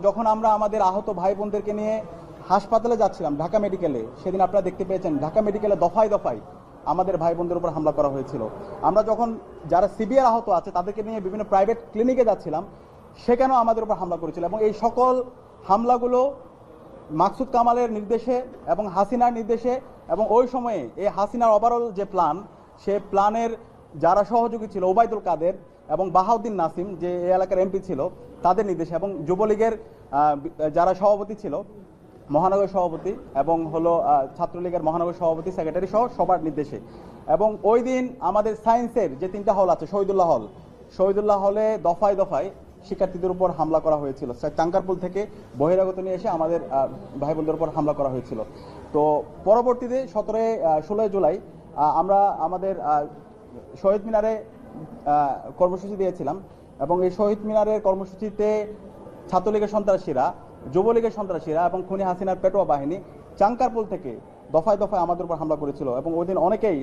যখন আমরা আমাদের আহত ভাই বোনদেরকে নিয়ে হাসপাতালে যাচ্ছিলাম, ঢাকা মেডিকেলে সেদিন আপনারা দেখতে পেয়েছেন, ঢাকা মেডিকেলে দফায় দফায় আমাদের ভাই বোনদের উপর হামলা করা হয়েছিল। আমরা যখন যারা সিভিয়ার আহত আছে, তাদেরকে নিয়ে বিভিন্ন প্রাইভেট ক্লিনিকে যাচ্ছিলাম, সেখানেও আমাদের উপর হামলা করেছিল এবং এই সকল হামলাগুলো মাকসুদ কামালের নির্দেশে এবং হাসিনার নির্দেশে এবং ওই সময়ে এই হাসিনার ওভারঅল যে প্ল্যান সে প্ল্যানের যারা সহযোগী ছিল, ওবায়দুল কাদের এবং বাহাউদ্দিন নাসিম যে এলাকার এমপি ছিল, তাদের নির্দেশে এবং যুবলীগের যারা সভাপতি ছিল, মহানগর সভাপতি এবং হলো ছাত্রলীগের মহানগর সভাপতি, সেক্রেটারি সহ সবার নির্দেশে। এবং ওই দিন আমাদের সায়েন্সের যে তিনটা হল আছে, শহীদুল্লাহ হল, শহীদুল্লাহ হলে দফায় দফায় শিক্ষার্থীদের উপর হামলা করা হয়েছিল। সে চাঙ্কারপুল থেকে বহিরাগত নিয়ে এসে আমাদের ভাই বোনদের উপর হামলা করা হয়েছিল। তো পরবর্তীতে সতেরোই ষোলোই জুলাই আমরা আমাদের শহীদ মিনারে কর্মসূচি দিয়েছিলাম এবং এই শহীদ মিনারের কর্মসূচিতে ছাত্রলীগের সন্ত্রাসীরা, যুবলীগের সন্ত্রাসীরা এবং খুনি হাসিনার পেটোয়া বাহিনী চাঙ্কারপুল থেকে দফায় দফায় আমাদের উপর হামলা করেছিল এবং ওই দিন অনেকেই